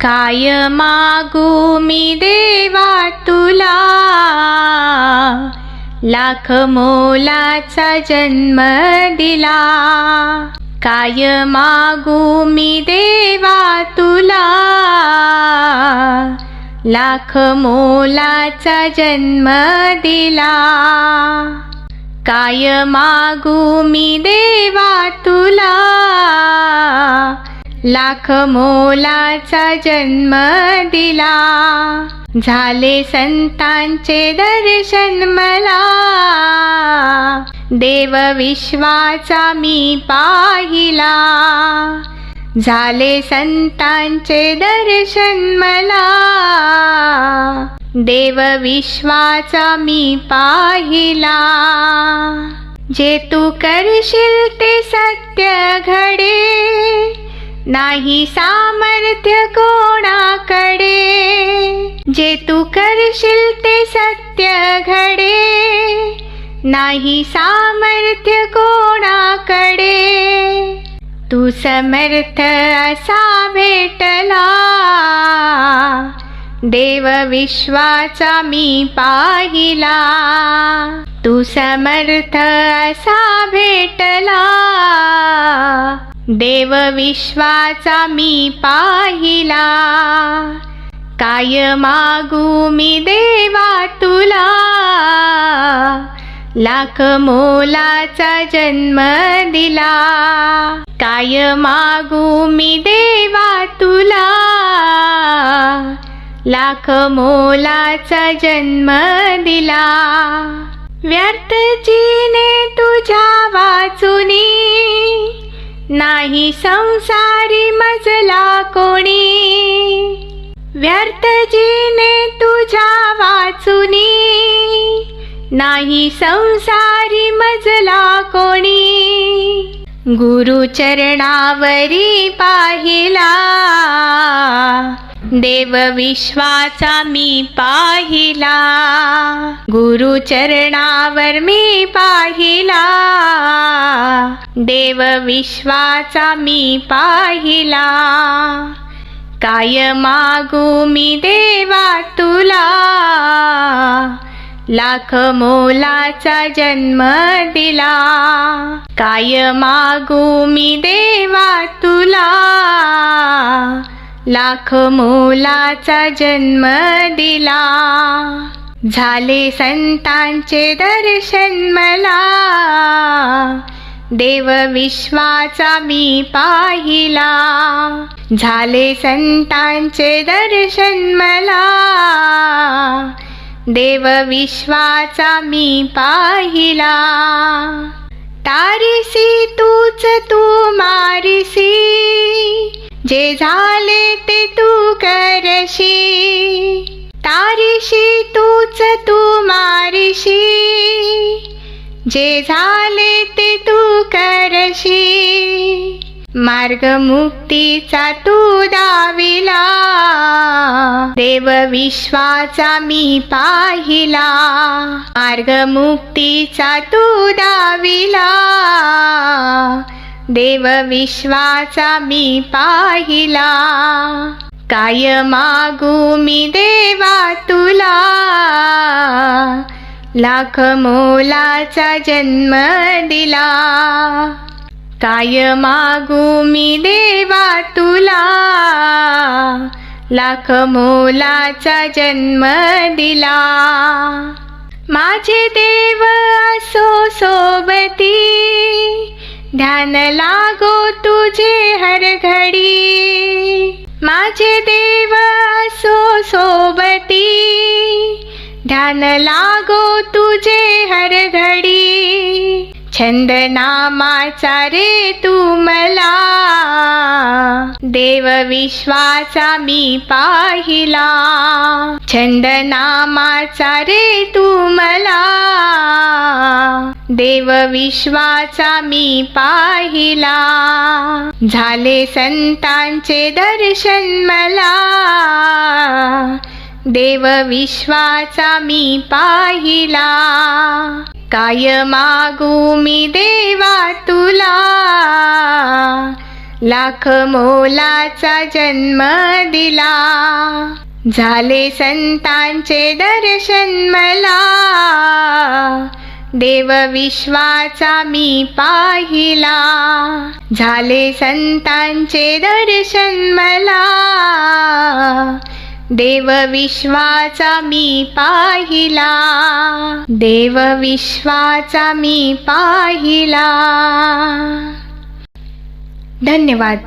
काय मागू मी देवा तुला. लाख मोलाचा जन्म दिला. काय मागू मी देवा तुला. लाख मोलाचा जन्म दिला. काय मागू मी देवा तुला. लाख मोलाचा जन्म दिला. झाले संतांचे दर्शन मला. देव विश्वाचा मी पाहिला. झाले संतांचे दर्शन मला. देव विश्वाचा मी पाहिला. जे तू करशील ते सत्य घडे. नाही सामर्थ्य कोणाकडे? जे तू करशील ते सत्य घडे. नाही सामर्थ्य कोणाकडे? तू समर्थ असा भेटला. देव विश्वाचा मी पाहिला. तू समर्थ असा भेटला. देव विश्वाचा मी पाहिला. काय मागू मी देवा तुला? लाख मोलाचा जन्म दिला. काय मागू मी देवा तुला? लाख मोलाचा जन्म दिला. व्यर्थ जीने नाही संसारी मजला कोणी. व्यर्थ जीने तुझ्या वाचुनी. नाही संसारी मजला कोणी. गुरु चरणावरी पाहिला. देव विश्वाचा मी पाहिला. गुरु चरणावर मी पाहिला. देव विश्वाचा मी पाहिला. काय मागू मी देवा तुला? लाख मोलाचा जन्म दिला. काय मागू मी देवा तुला? लाख मोलाचा जन्म दिला. झाले संतांचे दर्शन मला. देव विश्वाचा मी पाहिला. झाले संतांचे दर्शन मला. देव विश्वाचा मी पाहिला. तारीसी तूच तू मारिसी. जे झाले ते तू करशी. तारीशी तूच तू मारिशी. जे झाले करशी मार्ग मुक्तीचा तू दाविला. देव विश्वाचा मी पाहिला. मार्ग मुक्तीचा तू दाविला. देव विश्वाचा मी पाहिला. काय मागू मी देवा तुला. लाख मोलाचा जन्म दिला. काय मागू मी देवा तुला. लाख मोलाचा जन्म दिला. माझे देव असो सोबती. ध्यान लागो तुझे हर घडी. माझे देव असो सोबती. ध्यान लागो तुझे हर घडी. छंद नामाचा रे तू मला देव विश्वाचा मी पाहिला. छंद नामाचा रे तू मला देव विश्वाचा मी पाहिला. झाले संतांचे दर्शन मला. देव विश्वाचा मी पाहिला. काय मागू मी देवा तुला. लाख मोलाचा जन्म दिला. झाले संतांचे दर्शन मला. देव विश्वाचा मी पाहिला. झाले संतांचे दर्शन मला. देव विश्वाचा मी पाहिला. देव विश्वाचा मी पाहिला. धन्यवाद.